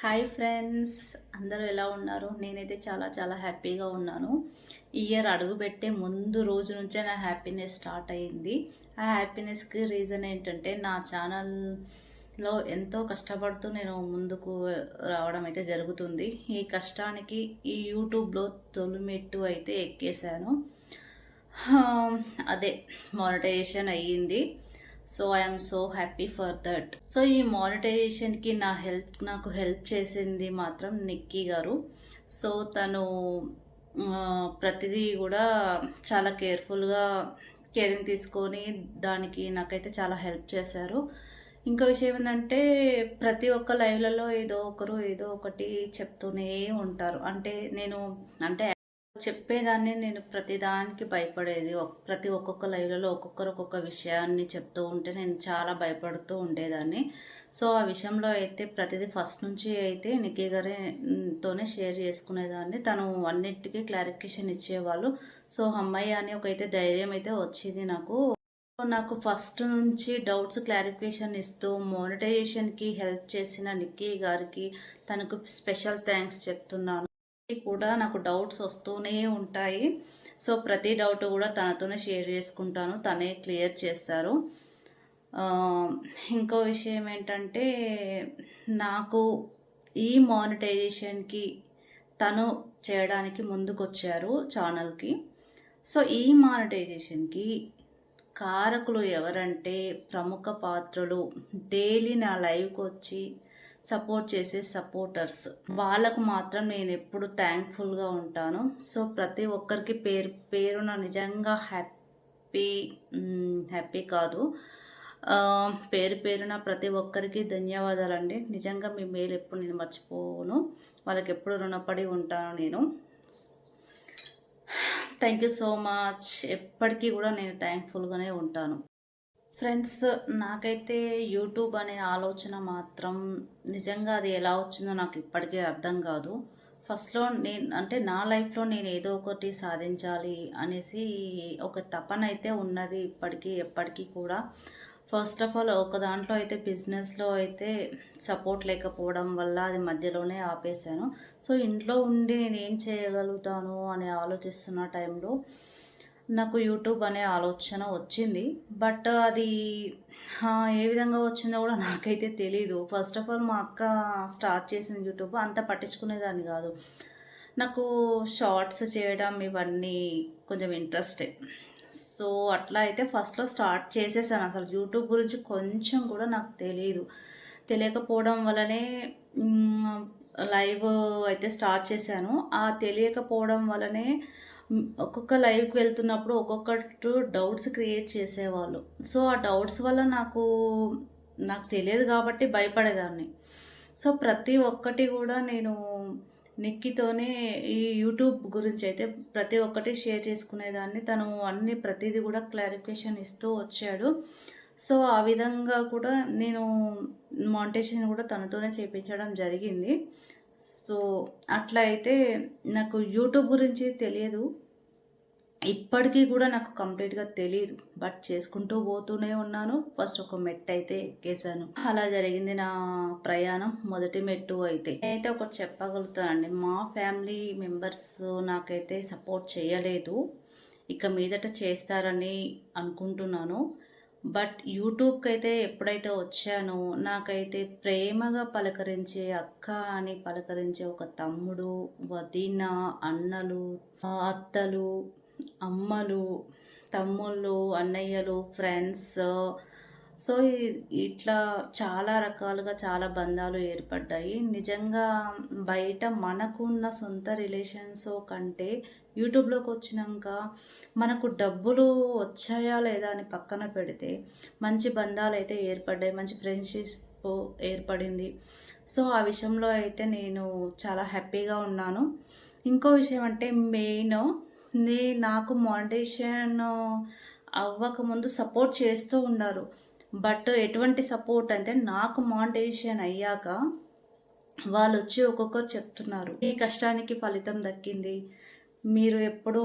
Hi friends అందరూ ఎలా ఉన్నారు? నేనైతే చాలా చాలా హ్యాపీగా ఉన్నాను. ఈ ఇయర్ అడుగుపెట్టే ముందు రోజు నుంచే నా హ్యాపీనెస్ స్టార్ట్ అయ్యింది. ఆ హ్యాపీనెస్కి రీజన్ ఏంటంటే నా ఛానల్లో ఎంతో కష్టపడుతూ నేను ముందుకు రావడం అయితే జరుగుతుంది. ఈ కష్టానికి ఈ యూట్యూబ్లో తొలిమెట్టు అయితే ఎక్కేశాను. అదే మానిటైజేషన్ అయ్యింది. So I'm so happy for that so ఈ మానిటైజేషన్కి నా హెల్ప్ నాకు హెల్ప్ చేసింది మాత్రం నిక్కీ గారు. సో తను ప్రతిదీ కూడా చాలా కేర్ఫుల్గా కేరింగ్ తీసుకొని దానికి నాకైతే చాలా హెల్ప్ చేశారు. ఇంకో విషయం ఏంటంటే ప్రతి ఒక్క లైవ్లలో ఏదో ఒకరు ఏదో ఒకటి చెప్తూనే ఉంటారు. అంటే నేను అంటే చెప్పేదాన్ని నేను ప్రతిదానికి భయపడేది. ప్రతి ఒక్కొక్క లైవ్లలో ఒక్కొక్కరు ఒక్కొక్క విషయాన్ని చెప్తూ ఉంటే నేను చాలా భయపడుతూ ఉండేదాన్ని. సో ఆ విషయంలో అయితే ప్రతిదీ ఫస్ట్ నుంచి అయితే నిక్కీ గారితోనే షేర్ చేసుకునేదాన్ని. తను అన్నిటికీ క్లారిఫికేషన్ ఇచ్చేవాళ్ళు. సో అమ్మాయి అని ఒక అయితే ధైర్యం అయితే వచ్చేది నాకు. సో నాకు ఫస్ట్ నుంచి డౌట్స్ క్లారిఫికేషన్ ఇస్తూ మోనిటైజేషన్కి హెల్ప్ చేసిన నిక్కీ గారికి తనకు స్పెషల్ థ్యాంక్స్ చెప్తున్నాను. కూడా నాకు డౌట్స్ వస్తూనే ఉంటాయి. సో ప్రతి డౌట్ కూడా తనతోనే షేర్ చేసుకుంటాను. తనే క్లియర్ చేస్తారు. ఇంకో విషయం ఏంటంటే నాకు ఈ మానిటైజేషన్కి తను చేయడానికి ముందుకొచ్చారు ఛానల్కి. సో ఈ మానిటైజేషన్కి కారకులు ఎవరంటే ప్రముఖ పాత్రలు డైలీ నా లైవ్కి వచ్చి సపోర్ట్ చేసే సపోర్టర్స్ వాళ్ళకు మాత్రం నేను ఎప్పుడు థ్యాంక్ఫుల్గా ఉంటాను. సో ప్రతి ఒక్కరికి పేరు పేరున నిజంగా హ్యాపీ హ్యాపీ కాదు. పేరు పేరున ప్రతి ఒక్కరికి ధన్యవాదాలండి. నిజంగా మీ మేలు ఎప్పుడు నేను మర్చిపోను. వాళ్ళకి ఎప్పుడు రుణపడి ఉంటాను నేను. థ్యాంక్ యూ సో మచ్ ఎప్పటికీ కూడా నేను థ్యాంక్ఫుల్గానే ఉంటాను. ఫ్రెండ్స్ నాకైతే యూట్యూబ్ అనే ఆలోచన మాత్రం నిజంగా అది ఎలా వచ్చిందో నాకు ఇప్పటికీ అర్థం కాదు. ఫస్ట్లో నేను అంటే నా లైఫ్లో నేను ఏదో ఒకటి సాధించాలి అనేసి ఒక తపన అయితే ఉన్నది ఇప్పటికీ ఎప్పటికీ కూడా. ఫస్ట్ ఆఫ్ ఆల్ ఒక దాంట్లో అయితే బిజినెస్లో అయితే సపోర్ట్ లేకపోవడం వల్ల అది మధ్యలోనే ఆపేశాను. సో ఇంట్లో ఉండి నేను ఏం చేయగలుగుతాను అని ఆలోచిస్తున్న టైంలో నాకు యూట్యూబ్ అనే ఆలోచన వచ్చింది. బట్ అది ఏ విధంగా వచ్చిందో కూడా నాకైతే తెలీదు. ఫస్ట్ ఆఫ్ ఆల్ మా అక్క స్టార్ట్ చేసిన యూట్యూబ్. అంత పట్టించుకునేదాన్ని కాదు. నాకు షార్ట్స్ చేయడం ఇవన్నీ కొంచెం ఇంట్రెస్టే సో అట్లా అయితే ఫస్ట్లో స్టార్ట్ చేసేసాను. అసలు యూట్యూబ్ గురించి కొంచెం కూడా నాకు తెలియదు తెలియకపోవడం వల్లనే లైవ్ అయితే స్టార్ట్ చేశాను. ఆ తెలియకపోవడం వల్లనే ఒక్కొక్క లైవ్కి వెళ్తున్నప్పుడు ఒక్కొక్కటి డౌట్స్ క్రియేట్ చేసేవాళ్ళు. సో ఆ డౌట్స్ వల్ల నాకు నాకు తెలియదు కాబట్టి భయపడేదాన్ని. సో ప్రతి ఒక్కటి కూడా నేను నిక్కితోనే ఈ యూట్యూబ్ గురించి అయితే ప్రతి ఒక్కటి షేర్ చేసుకునేదాన్ని. తను అన్ని ప్రతిదీ కూడా క్లారిఫికేషన్ ఇస్తూ వచ్చాడు. సో ఆ విధంగా కూడా నేను మాంటేషన్ కూడా తనతోనే చేపించడం జరిగింది. సో అట్లా అయితే నాకు యూట్యూబ్ గురించి తెలియదు. ఇప్పటికీ కూడా నాకు కంప్లీట్గా తెలియదు బట్ చేసుకుంటూ పోతూనే ఉన్నాను. ఫస్ట్ ఒక మెట్టు అయితే ఎక్కేసాను అలా జరిగింది నా ప్రయాణం. మొదటి మెట్టు అయితే. అయితే ఒకటి చెప్పగలుగుతానండి. మా ఫ్యామిలీ మెంబర్స్ నాకైతే సపోర్ట్ చేయలేదు. ఇక మీదట చేస్తారని అనుకుంటున్నాను. బట్ యూట్యూబ్కి అయితే ఎప్పుడైతే వచ్చానో నాకైతే ప్రేమగా పలకరించే అక్క అని పలకరించే ఒక తమ్ముడు వదిన అన్నలు అత్తలు అమ్మలు తమ్ముళ్ళు అన్నయ్యలు ఫ్రెండ్స్. సో ఇట్లా చాలా రకాలుగా చాలా బంధాలు ఏర్పడ్డాయి. నిజంగా బయట మనకున్న సొంత రిలేషన్స్ కంటే యూట్యూబ్లోకి వచ్చినాక మనకు డబ్బులు వచ్చాయా లేదా అని పక్కన పెడితే మంచి బంధాలు అయితే ఏర్పడ్డాయి మంచి ఫ్రెండ్షిప్ ఏర్పడింది. సో ఆ విషయంలో అయితే నేను చాలా హ్యాపీగా ఉన్నాను. ఇంకో విషయం అంటే మెయిన్ నే నాకు మానిటేషన్ అవ్వకముందు సపోర్ట్ చేస్తూ ఉన్నారు. బట్ ఎటువంటి సపోర్ట్ అంటే నాకు మానిటేషన్ అయ్యాక వాళ్ళు వచ్చి ఒక్కొక్కరు చెప్తున్నారు ఈ కష్టానికి ఫలితం దక్కింది మీరు ఎప్పుడు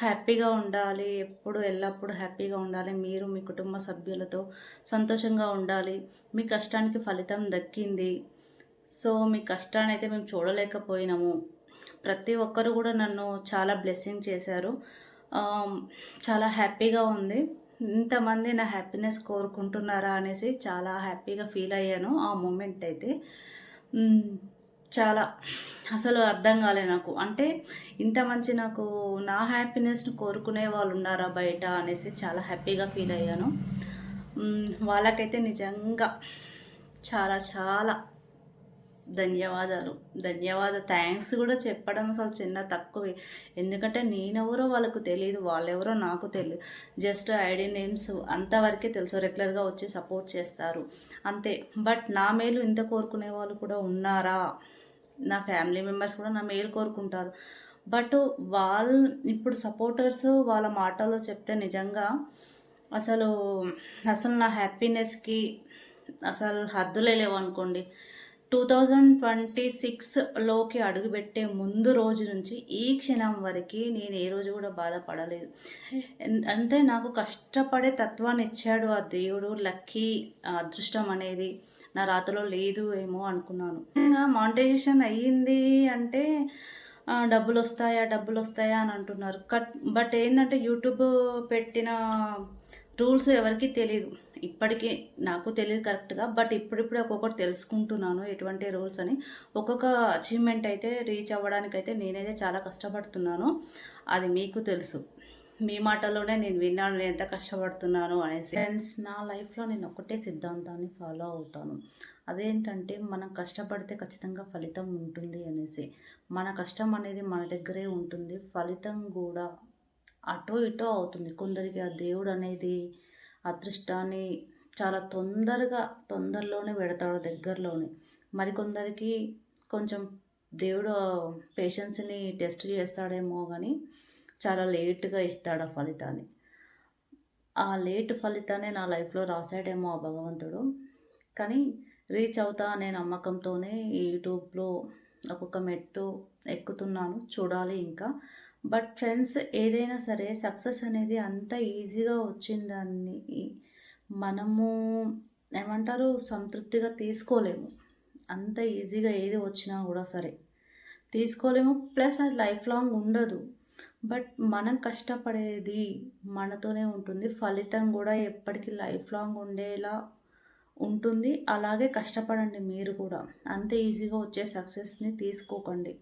హ్యాపీగా ఉండాలి ఎప్పుడు ఎల్లప్పుడూ హ్యాపీగా ఉండాలి మీరు మీ కుటుంబ సభ్యులతో సంతోషంగా ఉండాలి మీ కష్టానికి ఫలితం దక్కింది. సో మీ కష్టాన్ని అయితే మేము చూడలేకపోయినాము. ప్రతి ఒక్కరు కూడా నన్ను చాలా బ్లెస్సింగ్ చేశారు. చాలా హ్యాపీగా ఉంది. ఇంతమంది నా హ్యాపీనెస్ కోరుకుంటున్నారా అనేసి చాలా హ్యాపీగా ఫీల్ అయ్యాను ఆ మూమెంట్ అయితే. చాలా అసలు అర్థం కాలే నాకు. అంటే ఇంత మంచి నాకు నా హ్యాపీనెస్ని కోరుకునే వాళ్ళు ఉన్నారా బయట అనేసి చాలా హ్యాపీగా ఫీల్ అయ్యాను. వాళ్ళకైతే నిజంగా చాలా చాలా ధన్యవాదాలు. ధన్యవాద థ్యాంక్స్ కూడా చెప్పడం అసలు చిన్న తక్కువే. ఎందుకంటే నేనెవరో వాళ్ళకు తెలియదు వాళ్ళెవరో నాకు తెలియదు జస్ట్ ఐడి నేమ్స్ అంతవరకే తెలుసు రెగ్యులర్గా వచ్చి సపోర్ట్ చేస్తారు. అంతే. బట్ నా మేలు ఇంత కోరుకునే వాళ్ళు కూడా ఉన్నారా? నా ఫ్యామిలీ మెంబర్స్ కూడా నా మేలు కోరుకుంటారు. బట్ వాళ్ళు ఇప్పుడు సపోర్టర్స్ వాళ్ళ మాటల్లో చెప్తే నిజంగా అసలు అసలు నా హ్యాపీనెస్కి అసలు హద్దులే లేవు అనుకోండి. టూ థౌజండ్ ట్వంటీ సిక్స్లోకి అడుగుపెట్టే ముందు రోజు నుంచి ఈ క్షణం వరకు నేను ఏ రోజు కూడా బాధపడలేదు. అంటే నాకు కష్టపడే తత్వాన్ని ఇచ్చాడు ఆ దేవుడు. లక్కీ అదృష్టం అనేది నా రాతలో లేదు ఏమో అనుకున్నాను. ఇంకా మానిటైజేషన్ అయ్యింది అంటే డబ్బులు వస్తాయా డబ్బులు వస్తాయా అని అంటున్నారు. కట్ బట్ ఏంటంటే యూట్యూబ్ పెట్టిన రూల్స్ ఎవరికి తెలియదు ఇప్పటికీ నాకు తెలియదు కరెక్ట్గా బట్ ఇప్పుడిప్పుడు ఒక్కొక్కటి తెలుసుకుంటున్నాను ఎటువంటి రూల్స్ అని. ఒక్కొక్క అచీవ్మెంట్ అయితే రీచ్ అవ్వడానికైతే నేనైతే చాలా కష్టపడుతున్నాను. అది మీకు తెలుసు. మీ మాటలోనే నేను విన్నాను నేను ఎంత కష్టపడుతున్నాను అనేసి. ఫ్రెండ్స్ నా లైఫ్లో నేను ఒకటే సిద్ధాంతాన్ని ఫాలో అవుతాను. అదేంటంటే మనం కష్టపడితే ఖచ్చితంగా ఫలితం ఉంటుంది అనేసి. మన కష్టం అనేది మన దగ్గరే ఉంటుంది. ఫలితం కూడా అటో ఇటో అవుతుంది. కొందరికి ఆ దేవుడు అనేది అదృష్టాన్ని చాలా తొందరగా తొందరలోనే పెడతాడు దగ్గరలోనే. మరికొందరికి కొంచెం దేవుడు పేషెన్స్ని టెస్ట్ చేస్తాడేమో కానీ చాలా లేట్గా ఇస్తాడు ఆ ఫలితాన్ని. ఆ లేట్ ఫలితాన్ని నా లైఫ్లో రాశాడేమో ఆ భగవంతుడు. కానీ రీచ్ అవుతా అనే నమ్మకంతోనే ఈ యూట్యూబ్లో ఒక్కొక్క మెట్టు ఎక్కుతున్నాను చూడాలి ఇంకా. బట్ ఫ్రెండ్స్ ఏదైనా సరే సక్సెస్ అనేది అంత ఈజీగా వచ్చిందాన్ని మనము ఏమంటారు సంతృప్తిగా తీసుకోలేము. అంత ఈజీగా ఏది వచ్చినా కూడా సరే తీసుకోలేము. ప్లస్ అది లైఫ్ లాంగ్ ఉండదు. బట్ మనం కష్టపడేది మనతోనే ఉంటుంది. ఫలితం కూడా ఎప్పటికీ లైఫ్ లాంగ్ ఉండేలా ఉంటుంది. అలాగే కష్టపడండి మీరు కూడా. అంత ఈజీగా వచ్చే సక్సెస్ని తీసుకోకండి.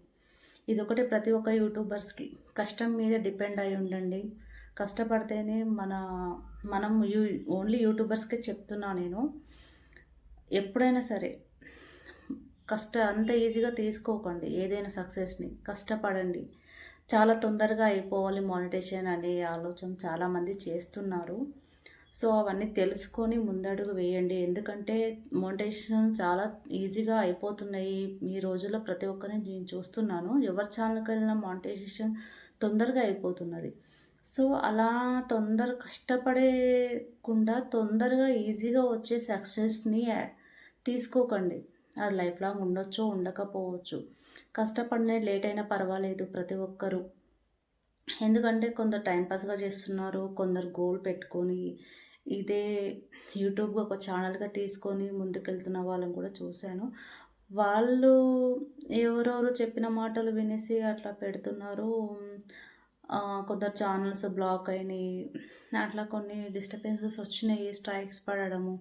ఇదొకటి ప్రతి ఒక్క యూట్యూబర్స్కి కష్టం మీద డిపెండ్ అయి ఉండండి. కష్టపడితేనే మన మనం యూ ఓన్లీ యూట్యూబర్స్కే చెప్తున్నా నేను. ఎప్పుడైనా సరే కష్ట అంత ఈజీగా తీసుకోకండి. ఏదైనా సక్సెస్ని కష్టపడండి. చాలా తొందరగా అయిపోవాలి మానిటేషన్ అనే ఆలోచన చాలామంది చేస్తున్నారు. సో అవన్నీ తెలుసుకొని ముందడుగు వేయండి. ఎందుకంటే మోనిటేషన్ చాలా ఈజీగా అయిపోతున్నాయి. ఈ రోజుల్లో ప్రతి ఒక్కరిని నేను చూస్తున్నాను. ఎవరి ఛానల్కి వెళ్ళిన మోనిటైజేషన్ తొందరగా అయిపోతున్నది. సో అలా తొందర కష్టపడేకుండా తొందరగా ఈజీగా వచ్చే సక్సెస్ని తీసుకోకండి. అది లైఫ్ లాంగ్ ఉండొచ్చు ఉండకపోవచ్చు. కష్టపడినే లేట్ అయినా పర్వాలేదు ప్రతి ఒక్కరూ. ఎందుకంటే కొందరు టైంపాస్గా చేస్తున్నారు కొందరు గోల్ పెట్టుకొని ఇదే యూట్యూబ్ ఒక ఛానల్గా తీసుకొని ముందుకెళ్తున్న వాళ్ళని కూడా చూశాను. వాళ్ళు ఎవరెవరు చెప్పిన మాటలు వినేసి అట్లా పెడుతున్నారు. కొందరు ఛానల్స్ బ్లాక్ అయినాయి అట్లా కొన్ని డిస్టర్బెన్సెస్ వచ్చినాయి స్ట్రైక్స్ పడడము.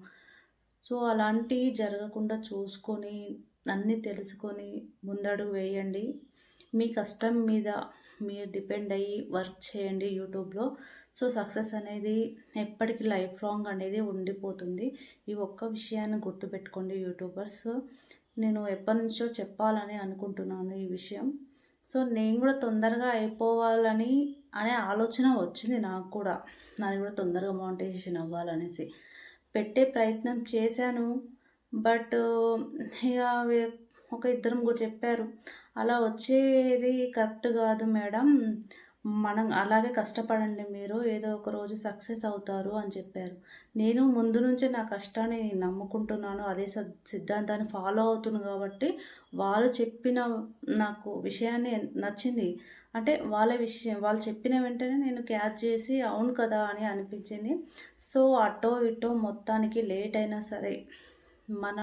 సో అలాంటివి జరగకుండా చూసుకొని అన్నీ తెలుసుకొని ముందడుగు వేయండి. మీ కష్టం మీద మీరు డిపెండ్ అయ్యి వర్క్ చేయండి యూట్యూబ్లో. సో సక్సెస్ అనేది ఎప్పటికీ లైఫ్ లాంగ్ అనేది ఉండిపోతుంది. ఈ ఒక్క విషయాన్ని గుర్తుపెట్టుకోండి యూట్యూబర్స్. నేను ఎప్పటి నుంచో చెప్పాలని అనుకుంటున్నాను ఈ విషయం. సో నేను కూడా తొందరగా అయిపోవాలని అనే ఆలోచన వచ్చింది నాకు కూడా. నాది కూడా తొందరగా మానిటైజేషన్ అవ్వాలనేసి. పెట్టే ప్రయత్నం చేశాను. బట్ ఇక ఒక ఇద్దరు ముగ్గురు చెప్పారు. అలా వచ్చేది కరెక్ట్ కాదు మేడం. మనం అలాగే కష్టపడండి మీరు. ఏదో ఒక రోజు సక్సెస్ అవుతారు అని చెప్పారు. నేను ముందు నుంచే నా కష్టాన్ని నమ్ముకుంటున్నాను. అదే సిద్ధాంతాన్ని ఫాలో అవుతున్నాను కాబట్టి వాళ్ళు చెప్పిన నాకు విషయాన్ని నచ్చింది. అంటే వాళ్ళ విషయం వాళ్ళు చెప్పిన వెంటనే నేను క్యాచ్ చేసి అవును కదా అని అనిపించింది. సో అటో ఇటో మొత్తానికి లేట్ అయినా సరే మన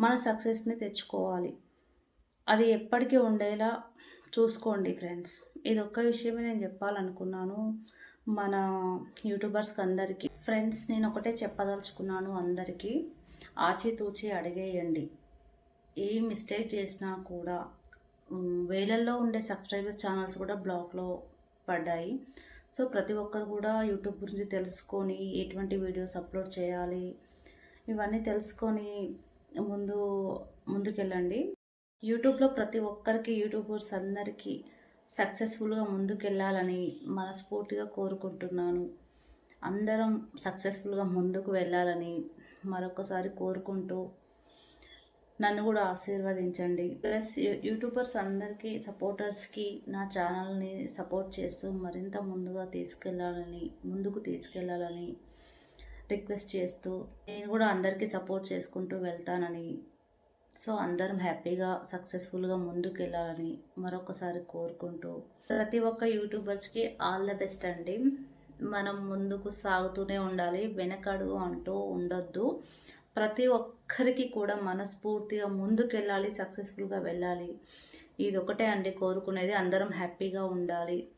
మన సక్సెస్ని తెచ్చుకోవాలి. అది ఎప్పటికీ ఉండేలా చూసుకోండి ఫ్రెండ్స్ ఇది ఒక్క విషయమే నేను చెప్పాలనుకున్నాను మన యూట్యూబర్స్కి అందరికీ. ఫ్రెండ్స్ నేను ఒకటే చెప్పదలుచుకున్నాను అందరికీ. ఆచితూచి అడిగేయండి. ఏ మిస్టేక్ చేసినా కూడా వేలల్లో ఉండే సబ్స్క్రైబర్స్ ఛానల్స్ కూడా బ్లాక్లో పడ్డాయి. సో ప్రతి ఒక్కరు కూడా యూట్యూబ్ గురించి తెలుసుకొని ఎటువంటి వీడియోస్ అప్లోడ్ చేయాలి ఇవన్నీ తెలుసుకొని ముందు ముందుకెళ్ళండి. యూట్యూబ్లో ప్రతి ఒక్కరికి యూట్యూబర్స్ అందరికీ సక్సెస్ఫుల్గా ముందుకెళ్ళాలని మనస్ఫూర్తిగా కోరుకుంటున్నాను. అందరం సక్సెస్ఫుల్గా ముందుకు వెళ్ళాలని మరొకసారి కోరుకుంటూ నన్ను కూడా ఆశీర్వదించండి. ప్లస్ యూ- యూట్యూబర్స్ అందరికీ సపోర్టర్స్కి నా ఛానల్ని సపోర్ట్ చేస్తూ మరింత ముందుగా తీసుకెళ్ళాలని ముందుకు తీసుకెళ్ళాలని రిక్వెస్ట్ చేస్తూ నేను కూడా అందరికీ సపోర్ట్ చేసుకుంటూ వెళ్తానని. సో అందరం హ్యాపీగా సక్సెస్ఫుల్గా ముందుకెళ్ళాలని మరొకసారి కోరుకుంటూ ప్రతి ఒక్క యూట్యూబర్స్కి ఆల్ ద బెస్ట్ అండి. మనం ముందుకు సాగుతూనే ఉండాలి వెనకడుగు అంటూ ఉండొద్దు. ప్రతి ఒక్కరికి కూడా మనస్ఫూర్తిగా ముందుకెళ్ళాలి సక్సెస్ఫుల్గా వెళ్ళాలి. ఇది ఒకటే అండి కోరుకునేది అందరం హ్యాపీగా ఉండాలి.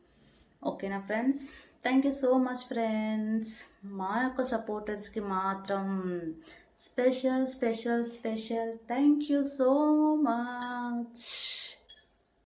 ఓకేనా friends? Thank you so much friends మా యొక్క సపోర్టర్స్కి మాత్రం special special special thank you so much